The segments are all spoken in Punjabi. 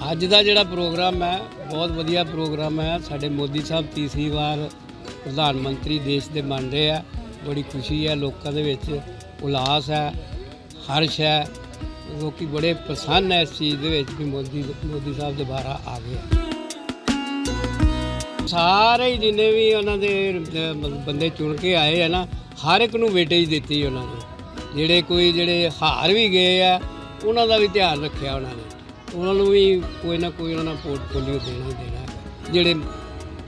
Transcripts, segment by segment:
ਅੱਜ ਦਾ ਜਿਹੜਾ ਪ੍ਰੋਗਰਾਮ ਹੈ, ਬਹੁਤ ਵਧੀਆ ਪ੍ਰੋਗਰਾਮ ਹੈ। ਸਾਡੇ ਮੋਦੀ ਸਾਹਿਬ ਤੀਸਰੀ ਵਾਰ ਪ੍ਰਧਾਨ ਮੰਤਰੀ ਦੇਸ਼ ਦੇ ਬਣ ਰਹੇ ਆ। ਬੜੀ ਖੁਸ਼ੀ ਹੈ, ਲੋਕਾਂ ਦੇ ਵਿੱਚ ਉਲਾਸ ਹੈ, ਹਰਸ਼ ਹੈ। ਲੋਕੀ ਬੜੇ ਪ੍ਰਸੰਨ ਹੈ ਇਸ ਚੀਜ਼ ਦੇ ਵਿੱਚ ਕਿ ਮੋਦੀ ਮੋਦੀ ਸਾਹਿਬ ਦੁਬਾਰਾ ਆ ਗਏ ਸਾਰੇ ਜਿੰਨੇ ਵੀ ਉਹਨਾਂ ਦੇ ਬੰਦੇ ਚੁਣ ਕੇ ਆਏ ਆ ਨਾ, ਹਰ ਇੱਕ ਨੂੰ ਵੇਟੇਜ ਦਿੱਤੀ ਉਹਨਾਂ ਨੇ। ਜਿਹੜੇ ਕੋਈ, ਜਿਹੜੇ ਹਾਰ ਵੀ ਗਏ ਆ, ਉਹਨਾਂ ਦਾ ਵੀ ਧਿਆਨ ਰੱਖਿਆ ਉਹਨਾਂ ਨੇ। ਉਹਨਾਂ ਨੂੰ ਵੀ ਕੋਈ ਨਾ ਕੋਈ ਉਹਨਾਂ ਦਾ ਪੋਰਟਫੋਲੀਓ ਦੇਣਾ ਹੀ ਦੇਣਾ। ਹੈ ਜਿਹੜੇ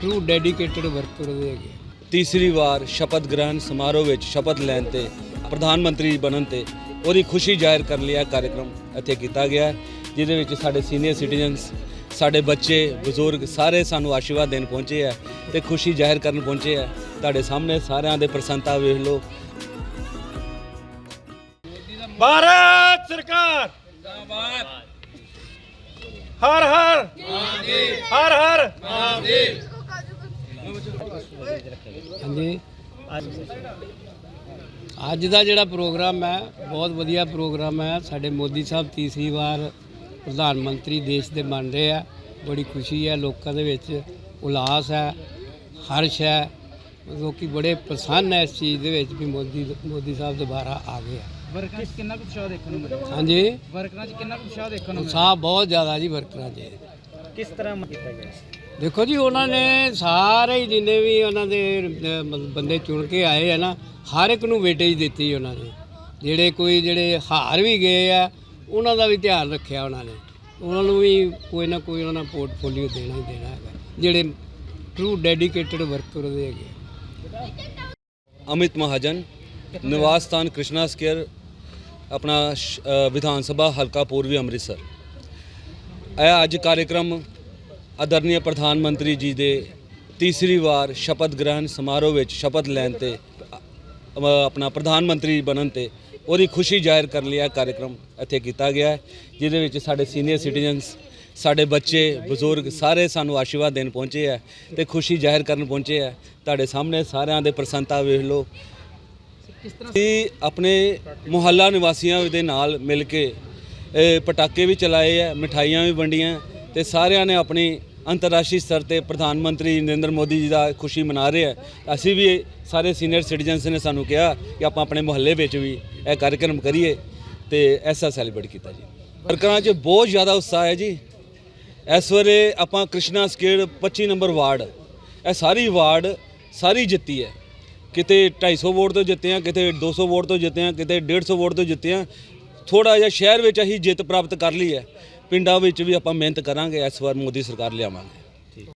ਟਰੂ ਡੈਡੀਕੇਟਡ ਵਰਕਰ ਦੇ ਹੈਗੇ ਤੀਸਰੀ ਵਾਰ ਸ਼ਪਥ ਗ੍ਰਹਿਣ ਸਮਾਰੋਹ ਵਿੱਚ ਸ਼ਪਥ ਲੈਣ ਤੇ ਪ੍ਰਧਾਨ ਮੰਤਰੀ ਬਣਨ ਤੇ ਉਹਦੀ ਖੁਸ਼ੀ ਜ਼ਾਹਿਰ ਕਰਨ ਲਈ ਇਹ ਕਾਰਜਕ੍ਰਮ ਇੱਥੇ ਕੀਤਾ ਗਿਆ ਹੈ, ਜਿਹਦੇ ਵਿੱਚ ਸਾਡੇ ਸੀਨੀਅਰ ਸਿਟੀਜ਼ਨਸ ਸਾਡੇ ਬੱਚੇ ਬਜ਼ੁਰਗ ਸਾਰੇ ਸਾਨੂੰ ਆਸ਼ੀਰਵਾਦ ਦੇਣ ਪਹੁੰਚੇ ਹੈ ਤੇ ਖੁਸ਼ੀ ਜ਼ਾਹਿਰ ਕਰਨ ਪਹੁੰਚੇ ਹੈ। ਤੁਹਾਡੇ ਸਾਹਮਣੇ ਸਾਰਿਆਂ ਦੇ ਪ੍ਰਸੰਨਤਾ ਵੇਖ ਲਓ। ਭਾਰਤ ਸਰਕਾਰ! ਹਰ ਹਰ। ਹਰ ਹਰ। ਹਾਂਜੀ। ਅੱਜ ਦਾ ਜਿਹੜਾ ਪ੍ਰੋਗਰਾਮ ਹੈ, ਬਹੁਤ ਵਧੀਆ ਪ੍ਰੋਗਰਾਮ ਹੈ। ਸਾਡੇ ਮੋਦੀ ਸਾਹਿਬ ਤੀਸਰੀ ਵਾਰ ਪ੍ਰਧਾਨ ਮੰਤਰੀ ਦੇਸ਼ ਦੇ ਬਣ ਰਹੇ ਆ। ਬੜੀ ਖੁਸ਼ੀ ਹੈ, ਲੋਕਾਂ ਦੇ ਵਿੱਚ ਉਲਾਸ ਹੈ, ਹਰਸ਼ ਹੈ। ਲੋਕੀ ਬੜੇ ਪ੍ਰਸੰਨ ਹੈ ਇਸ ਚੀਜ਼ ਦੇ ਵਿੱਚ ਵੀ ਮੋਦੀ ਮੋਦੀ ਸਾਹਿਬ ਦੁਬਾਰਾ ਆ ਗਏ ਆ। ਵਰਕਰਾਂ 'ਚ ਕਿੰਨਾ ਕੁ ਉਤਸ਼ਾਹ ਦੇਖਣ ਨੂੰ ਮਿਲਿਆ? ਹਾਂਜੀ। ਵਰਕਰਾਂ 'ਚ ਕਿੰਨਾ ਕੁ ਉਤਸ਼ਾਹ ਦੇਖਣ ਨੂੰ ਉਤਸ਼ਾਹ ਬਹੁਤ ਜ਼ਿਆਦਾ ਜੀ ਵਰਕਰਾਂ 'ਚ। ਕਿਸ ਤਰ੍ਹਾਂ ਕੀਤਾ ਗਿਆ? ਦੇਖੋ ਜੀ ਉਹਨਾਂ ਨੇ ਸਾਰੇ ਹੀ ਜਿੰਨੇ ਵੀ ਉਹਨਾਂ ਦੇ ਅਹ, ਬੰਦੇ ਚੁਣ ਕੇ ਆਏ ਆ ਨਾ ਹਰ ਇੱਕ ਨੂੰ ਵੇਟੇਜ ਦਿੱਤੀ ਉਹਨਾਂ ਨੇ। ਜਿਹੜੇ ਕੋਈ ਜਿਹੜੇ ਹਾਰ ਵੀ ਗਏ ਆ ਉਹਨਾਂ ਦਾ ਵੀ ਧਿਆਨ ਰੱਖਿਆ ਉਹਨਾਂ ਨੇ। ਉਹਨਾਂ ਨੂੰ ਵੀ ਕੋਈ ਨਾ ਕੋਈ ਉਹਨਾਂ ਦਾ ਪੋਰਟਫੋਲੀਓ ਦੇਣਾ ਹੀ ਦੇਣਾ ਹੈਗਾ। ਜਿਹੜੇ ਟਰੂ ਡੈਡੀਕੇਟਡ ਵਰਕਰ ਦੇ ਹੈਗੇ ਅਮਿਤ ਮਹਾਜਨ ਨਿਵਾਸ ਸਥਾਨ ਕ੍ਰਿਸ਼ਨਾ ਸਕੇਅਰ ਆਪਣਾ ਸ਼- ਵਿਧਾਨ ਸਭਾ ਹਲਕਾ ਪੂਰਬੀ ਅੰਮ੍ਰਿਤਸਰ। ਇਹ ਅੱਜ ਕਾਰਜਕ੍ਰਮ ਆਦਰਨੀय ਪ੍ਰਧਾਨ ਮੰਤਰੀ ਜੀ ਦੇ ਤੀਸਰੀ ਵਾਰ ਸ਼ਪਥ ਗ੍ਰਹਿਣ ਸਮਾਰੋਹ ਵਿੱਚ ਸ਼ਪਥ ਲੈਣ ਤੇ ਆਪਣਾ ਪ੍ਰਧਾਨ ਮੰਤਰੀ ਬਣਨ ਤੇ ਉਹਦੀ ਖੁਸ਼ੀ ਜ਼ਾਹਿਰ ਕਰਨ ਲਈ ਇਹ ਕਾਰਜਕ੍ਰਮ ਇੱਥੇ ਕੀਤਾ ਗਿਆ ਹੈ, ਜਿਹਦੇ ਵਿੱਚ ਸਾਡੇ ਸੀਨੀਅਰ ਸਿਟੀਜ਼ਨਸ, ਸਾਡੇ ਬੱਚੇ, ਬਜ਼ੁਰਗ ਸਾਰੇ ਸਾਨੂੰ ਆਸ਼ੀਰਵਾਦ ਦੇਣ ਪਹੁੰਚੇ ਹੈ ਤੇ ਖੁਸ਼ੀ ਜ਼ਾਹਿਰ ਕਰਨ ਪਹੁੰਚੇ ਹੈ। ਤੁਹਾਡੇ ਸਾਹਮਣੇ ਸਾਰਿਆਂ ਦੇ ਪ੍ਰਸੰਤਾ ਵੇਖ ਲਓ ਅਸੀਂ ਆਪਣੇ ਮੁਹੱਲਾ ਨਿਵਾਸੀਆਂ ਦੇ ਨਾਲ ਮਿਲ ਕੇ ਪਟਾਕੇ ਵੀ ਚਲਾਏ ਆ, ਮਠਾਈਆਂ ਵੀ ਵੰਡੀਆਂ, ਤੇ ਸਾਰਿਆਂ ਨੇ ਆਪਣੀ ਅੰਤਰਰਾਸ਼ਟਰੀ ਸਤਰ ਤੇ ਪ੍ਰਧਾਨ ਮੰਤਰੀ ਨਰਿੰਦਰ ਮੋਦੀ ਜੀ ਦਾ ਖੁਸ਼ੀ ਮਨਾ ਰਹੇ ਆ। ਅਸੀਂ ਵੀ ਸਾਰੇ ਸੀਨੀਅਰ ਸਿਟੀਜ਼ਨਸ ਨੇ ਸਾਨੂੰ ਕਿਹਾ ਕਿ ਆਪਾਂ ਆਪਣੇ ਮੁਹੱਲੇ ਵਿੱਚ ਵੀ ਇਹ ਕਾਰਜਕ੍ਰਮ ਕਰੀਏ ਤੇ ਐਸਾ ਸੈਲੀਬ੍ਰੇਟ ਕੀਤਾ ਜੀ। ਵਰਕਰਾਂ 'ਚ ਬਹੁਤ ਜ਼ਿਆਦਾ ਉਤਸ਼ਾਹ ਹੈ ਜੀ। ਇਸ ਵੇਲੇ ਆਪਾਂ ਕ੍ਰਿਸ਼ਨਾ ਸਕੇਅਰ 25 ਨੰਬਰ ਵਾਰਡ, ਇਹ ਸਾਰੀ ਵਾਰਡ ਸਾਰੀ ਜਿੱਤੀ ਹੈ। ਕਿਤੇ 250 ਵੋਟ ਤੋਂ ਜਿੱਤੇ ਆ, ਕਿਤੇ 200 ਵੋਟ ਤੋਂ ਜਿੱਤੇ ਆ, ਕਿਤੇ 150 ਵੋਟ ਤੋਂ ਜਿੱਤੇ ਆ। ਥੋੜਾ ਜਿਹਾ ਸ਼ਹਿਰ ਵਿੱਚ ਅਸੀਂ ਜਿੱਤ ਪ੍ਰਾਪਤ ਕਰ ਲਈ ਹੈ। ਪਿੰਡਾਂ ਵਿੱਚ ਵੀ ਆਪਾਂ ਮਿਹਨਤ ਕਰਾਂਗੇ, ਇਸ ਵਾਰ ਮੋਦੀ ਸਰਕਾਰ ਲਿਆਵਾਂਗੇ।